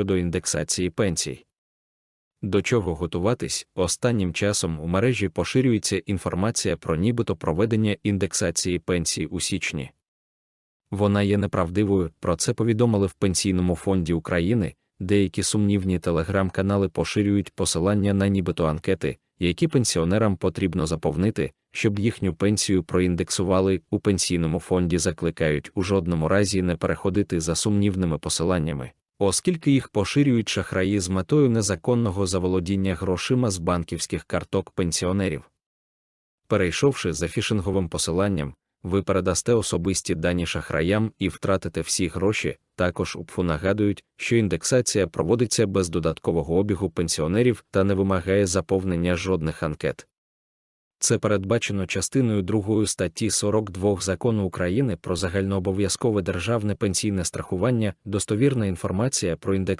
щодо індексації пенсій. До чого готуватись, останнім часом у мережі поширюється інформація про нібито проведення індексації пенсій у січні. Вона є неправдивою, про це повідомили в Пенсійному фонді України, деякі сумнівні телеграм-канали поширюють посилання на нібито анкети, які пенсіонерам потрібно заповнити, щоб їхню пенсію проіндексували у пенсійному фонді закликають у жодному разі не переходити за сумнівними посиланнями, оскільки їх поширюють шахраї з метою незаконного заволодіння грошима з банківських карток пенсіонерів. Перейшовши за фішинговим посиланням, ви передасте особисті дані шахраям і втратите всі гроші. Також УПФУ нагадують, що індексація проводиться без додаткового обігу пенсіонерів та не вимагає заповнення жодних анкет. Це передбачено частиною 2 статті 42 закону України про загальнообов'язкове державне пенсійне страхування, достовірна інформація про індекс.